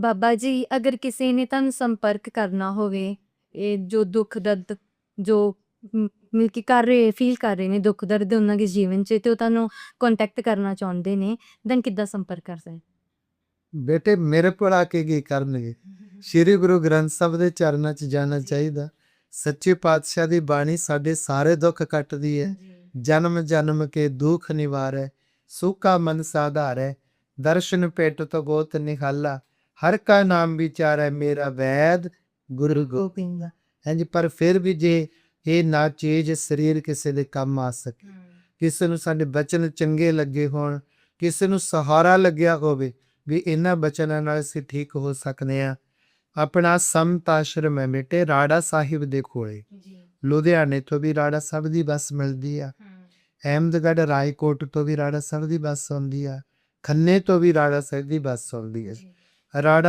ਬਾਬਾ ਜੀ ਅਗਰ ਕਿਸੇ ਨੇ ਤੁਹਾਨੂੰ ਸੰਪਰਕ ਕਰਨਾ ਹੋਵੇ ਇਹ ਜੋ ਦੁੱਖ ਦਰਦ ਜੋ ਮ- ਮਤਲਬ ਕਿ ਕਰ ਰਹੇ ਫੀਲ ਕਰ ਰਹੇ ਨੇ ਦੁੱਖ ਦਰਦ ਉਹਨਾਂ ਦੇ ਜੀਵਨ 'ਚ ਤੇ ਉਹ ਤੁਹਾਨੂੰ ਕੰਟੈਕਟ ਕਰਨਾ ਚਾਹੁੰਦੇ ਨੇ ਦੈਨ ਕਿੱਦਾਂ ਸੰਪਰਕ ਕਰ ਸਕਦੇ? ਬੇਟੇ ਮੇਰੇ ਕੋਲ ਆ ਕੇ ਕੀ ਕਰਨਗੇ? ਸ੍ਰੀ ਗੁਰੂ ਗ੍ਰੰਥ ਸਾਹਿਬ ਦੇ ਚਰਨਾਂ 'ਚ ਜਾਣਾ ਚਾਹੀਦਾ। ਸੱਚੇ ਪਾਤਸ਼ਾਹ ਦੀ ਬਾਣੀ ਸਾਡੇ ਸਾਰੇ ਦੁੱਖ ਕੱਟਦੀ ਹੈ। ਜਨਮ ਜਨਮ ਕੇ ਦੁਖ ਨਿਵਾਰੈ ਸੁਖਾ ਮਨ ਸਾਧਾਰੈ ਦਰਸ਼ਨ ਪੇਟ ਤੋ ਗੋਤ ਨਿਹਾਲਾ। ਹਰ ਕਾ ਨਾਮ ਵਿਚਾਰੈ ਮੇਰਾ ਵੈਦ ਗੁਰੂ ਗੋਬਿੰਦ। ਹਾਂਜੀ ਪਰ ਫਿਰ ਵੀ ਜੇ ਇਹ ਨਾ ਚੀਜ਼ ਸਰੀਰ ਕਿਸੇ ਦੇ ਕੰਮ ਆ ਸਕੇ ਕਿਸੇ ਨੂੰ ਸਾਡੇ ਬਚਨ ਚੰਗੇ ਲੱਗੇ ਹੋਣ ਕਿਸੇ ਨੂੰ ਸਹਾਰਾ ਲੱਗਿਆ ਹੋਵੇ ਵੀ ਇਹਨਾਂ ਬਚਨਾਂ ਨਾਲ ਅਸੀਂ ਠੀਕ ਹੋ ਸਕਦੇ ਆ। ਆਪਣਾ ਸੰਤ ਆਸ਼ਰਮ ਹੈ ਬੇਟੇ ਰਾੜਾ ਸਾਹਿਬ ਦੇ ਕੋਲੇ। ਲੁਧਿਆਣੇ ਤੋਂ ਵੀ ਰਾੜਾ ਸਾਹਿਬ ਦੀ ਬੱਸ ਮਿਲਦੀ ਆ। ਅਹਿਮਦਗੜ੍ਹ ਰਾਏਕੋਟ ਤੋਂ ਵੀ ਰਾੜਾ ਸਾਹਿਬ ਦੀ ਬੱਸ ਆਉਂਦੀ ਆ। ਖੰਨੇ ਤੋਂ ਵੀ ਰਾੜਾ ਸਾਹਿਬ ਦੀ ਬੱਸ ਆਉਂਦੀ ਹੈ Her er det